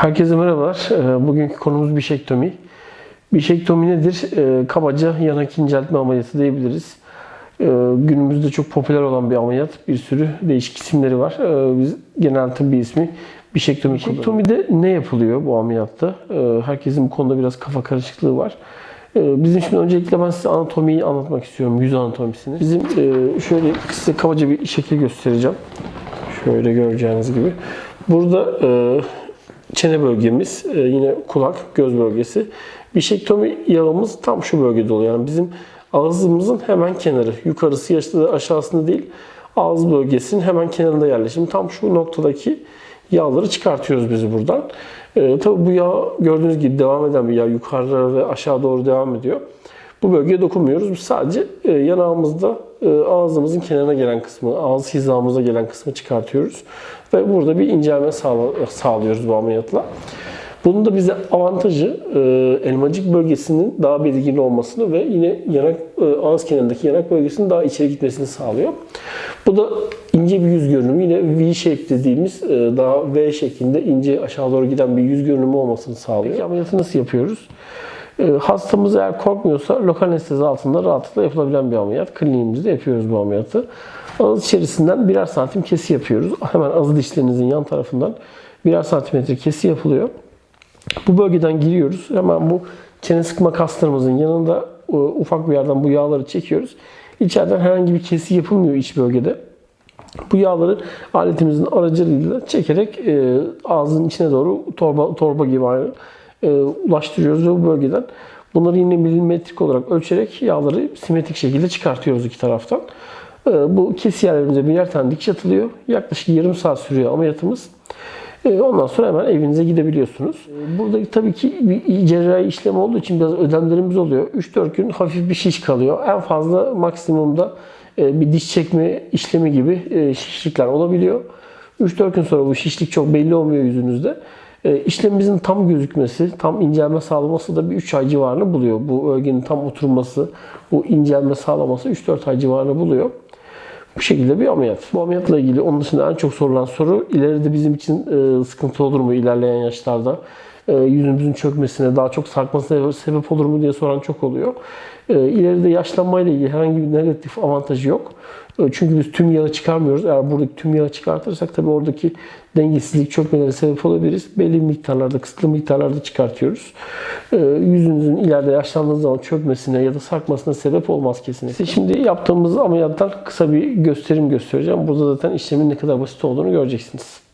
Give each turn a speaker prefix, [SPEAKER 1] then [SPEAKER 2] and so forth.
[SPEAKER 1] Herkese merhabalar. Ee, Bugünkü konumuz bişektomi. Bişektomi nedir? Ee, Kabaca yanak inceltme ameliyatı diyebiliriz. Ee, Günümüzde çok popüler olan bir ameliyat. Bir sürü değişik isimleri var. Biz genel tıbbi ismi bişektomi Bişektomide ne yapılıyor bu ameliyatta? Herkesin bu konuda biraz kafa karışıklığı var. Bizim şimdi öncelikle ben size anatomiyi anlatmak istiyorum. Yüz anatomisini. Bizim e, şöyle size kabaca bir şekil göstereceğim. Şöyle göreceğiniz gibi. Burada e, çene bölgemiz, e, yine kulak, göz bölgesi. Bişektomi yağımız tam şu bölgede oluyor. Yani bizim ağzımızın hemen kenarı. Yukarısı yaşlı aşağısında değil. Ağız bölgesinin hemen kenarında yerleşim. Tam şu noktadaki yağları çıkartıyoruz biz buradan. E, tabii bu yağ gördüğünüz gibi devam eden bir yağ. Yukarı ve aşağı doğru devam ediyor. Bu bölgeye dokunmuyoruz. Biz sadece e, yanağımızda e, ağzımızın kenarına gelen kısmı, ağız hizamıza gelen kısmı çıkartıyoruz. Ve burada bir incelme sağlıyoruz bu ameliyatla. Bunun da bize avantajı e, elmacık bölgesinin daha belirgin olmasını ve yine yanak ağız kenarındaki yanak bölgesinin daha içeri gitmesini sağlıyor. Bu da ince bir yüz görünümü yine V shape dediğimiz daha V şeklinde ince aşağı doğru giden bir yüz görünümü olmasını sağlıyor. Peki ameliyatı nasıl yapıyoruz? E, Hastamız eğer korkmuyorsa lokal anestezi altında rahatlıkla yapılabilen bir ameliyat. Kliniğimizde yapıyoruz bu ameliyatı. Ağız içerisinden birer santim kesi yapıyoruz. Hemen ağız dişlerinizin yan tarafından birer santimetre kesi yapılıyor. Bu bölgeden giriyoruz. Hemen bu çene sıkma kaslarımızın yanında e, ufak bir yerden bu yağları çekiyoruz. İçeriden herhangi bir kesi yapılmıyor iç bölgede. Bu yağları aletimizin aracılığıyla çekerek e, ağzın içine doğru torba, torba gibi e, ulaştırıyoruz ve bu bölgeden bunları yine milimetrik olarak ölçerek yağları simetrik şekilde çıkartıyoruz iki taraftan. E, bu kesi yerlerimize birer tane dikiş atılıyor. Yaklaşık yarım saat sürüyor ameliyatımız. E, Ondan sonra hemen evinize gidebiliyorsunuz. E, Burada tabii ki bir cerrahi işlem olduğu için biraz ödemlerimiz oluyor. 3-4 gün hafif bir şiş kalıyor. En fazla maksimumda e, bir diş çekme işlemi gibi e, şişlikler olabiliyor. 3-4 gün sonra bu şişlik çok belli olmuyor yüzünüzde. E, İşlemimizin tam gözükmesi, tam incelme sağlaması da bir 3 ay civarını buluyor. Bu bölgenin tam oturması, bu incelme sağlaması 3-4 ay civarını buluyor. Bu şekilde bir ameliyat. Bu ameliyatla ilgili onun dışında en çok sorulan soru ileride bizim için e, sıkıntı olur mu ilerleyen yaşlarda? E, yüzümüzün çökmesine, daha çok sarkmasına sebep olur mu diye soran çok oluyor. E, ileride yaşlanmayla ilgili herhangi bir negatif avantajı yok. E, çünkü biz tüm yağı çıkarmıyoruz. Eğer buradaki tüm yağı çıkartırsak tabii oradaki dengesizlik çökmelere sebep olabiliriz. Belli miktarlarda, kısıtlı miktarlarda çıkartıyoruz. Yüzünüzün ileride yaşlandığınız zaman çökmesine ya da sarkmasına sebep olmaz kesinlikle. Şimdi yaptığımız ameliyattan kısa bir gösterim göstereceğim. Burada zaten işlemin ne kadar basit olduğunu göreceksiniz.